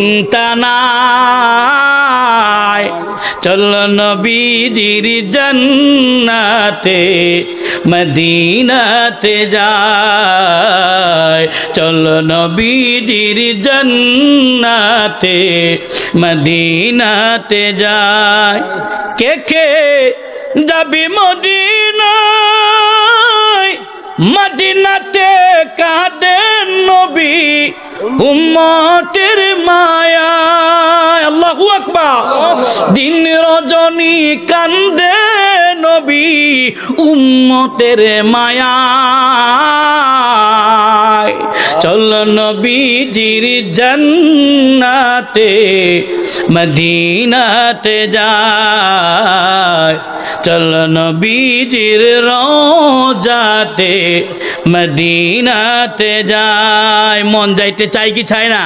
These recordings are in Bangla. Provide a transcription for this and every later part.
চিন্তা চল নবীজির জন্নাতে মদিনাতে যায়। চল নবীজির জন্নাতে মদিনাতে যায়। কে কে যাবি মদিনায়? মদিনাতে নবী উম্মতের মায়া। আল্লাহু আকবার। দিন রজনী কান্দে নবী উম্মতের মায়া। চল নবীজির জন্নাতে মদিনাতে যায়। চল নবীজির রোজাতে মদিনাতে যায়। মন যাইতে চাই কি চাই না?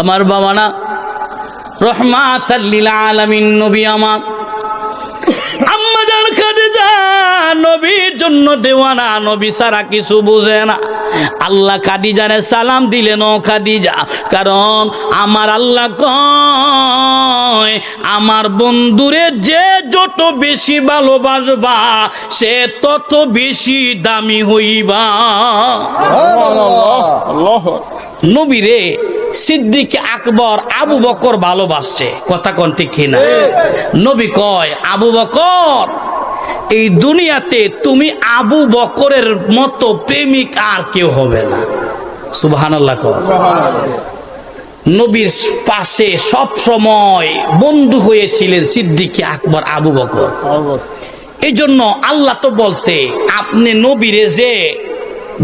আমার বাবা না রহমাত আলামিন নবী আমার। আম্মা জান খাদিজা নবীর জন্য দেওয়ানা নবী সারা কিছু বুঝে না। আল্লাহ খাদিজারে সালাম দিলেন ও খাদিজা। কারণ আমার আল্লাহ কয় আমার বন্ধুরে যে যত বেশি ভালোবাসবা সে তত বেশি দামি হইবা। নবীরে সিদ্দিক আকবর আবু বকর ভালোবাসছে। কথা কোন ঠিক কিনা? নবী কয় আবু বকর এই দুনিয়াতে তুমি আবু বকরের মতো প্রেমিক আর কেউ হবে না। কর। নবীর পাশে সব সময় বন্ধু হয়েছিলেন সিদ্দিকী আকবর আবু বকর। এই জন্য আল্লাহ তো বলছে আপনি নবীরে যে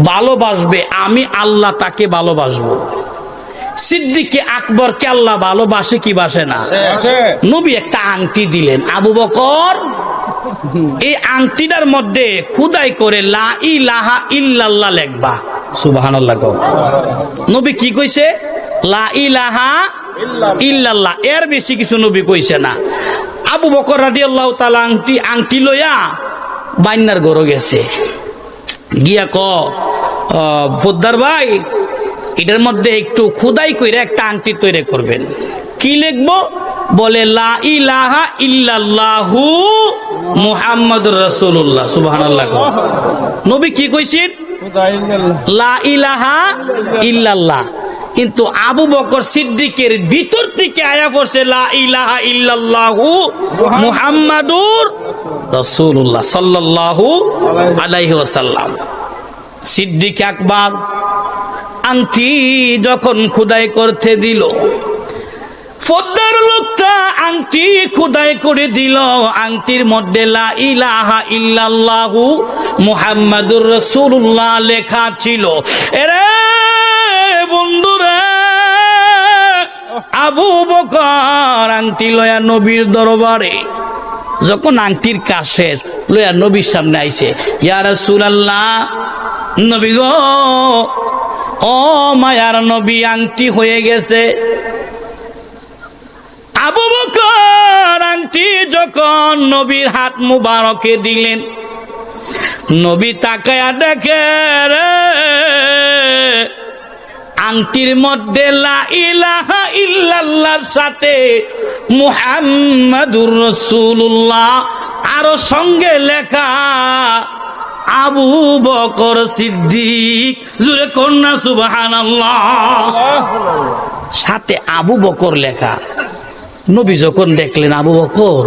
ভালোবাসবে আমি আল্লাহ তাকে ভালোবাসবো। সিদ্দিকী আকবরকে আল্লাহ ভালোবাসে কি বাসে না? নবী একটা আংটি দিলেন আবু বকর এই আংটিটার মধ্যে খুদাই করে লা ইলাহা ইল্লাল্লাহ লেখবা। কও। নবী কি কইছে? লা ইলাহা ইল্লাল্লাহ। এর বেশি কিছু নবী কইছে না। আবু বকর রাদিয়াল্লাহু তাআলা আংটি আংটি লইয়া বাইনার গরো গেছে। গিয়া ক পোদ্দার ভাই, এটার মধ্যে একটু খুদাই কইরা একটা আংটি তৈরি করবেন। কি লিখব? বলে, লা ইল্লাল্লাহু। নবী কি লা ইলাহা কিন্তু আবু বকর সিদ্দিকের ভিতর থেকে আয়া করছে লা ইলাহা ইল্লাল্লাহু মুহাম্মাদুর রাসূলুল্লাহ সাল্লাল্লাহু আলাইহি ওয়াসাল্লাম। সিদ্দিক আকবর আংটি যখন খুদাই করতে দিল ফদ্দার লোকটা আংটি খুদাই করে দিল। আংটির মধ্যে লা ইলাহা ইল্লাল্লাহু মুহাম্মাদুর রাসূলুল্লাহ লেখা ছিল। এরে বন্ধুরা, আবু বকর আংটি লয়া নবীর দরবারে, যখন আংটির কাছে লয়া নবীর সামনে আইছে, ইয়া রাসূলুল্লাহ, নবী গো, ও মায়ার নবী, আংটি হয়ে গেছে। আবু বকর আংটি যখন নবীর হাত মুবারকে দিলেন, নবী তাকায়া দেখে, রে আংটির মধ্যে লা ইলাহা ইল্লাল্লাহর সাথে মুহাম্মাদুর রাসূলুল্লাহ আর সঙ্গে লেখা, আবু বকর সিদ্দিক, জুরে কন্যা সুবহানাল্লাহ। সাথে আবু বকর লেখা নবী যখন দেখলেন আবু বকর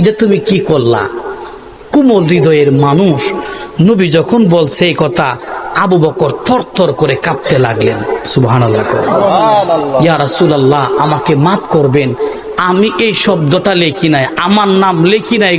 এটা তুমি কি করলা? কুমল হৃদয়ের মানুষ নবী যখন বলছে এই কথা আবু বকর থর থর করে কাঁপতে লাগলেন। সুবাহ। ইয়া রাসূলুল্লাহ আমাকে মাফ করবেন আমি এই শব্দটা লেখি নাই আমার নাম লেখি নাই।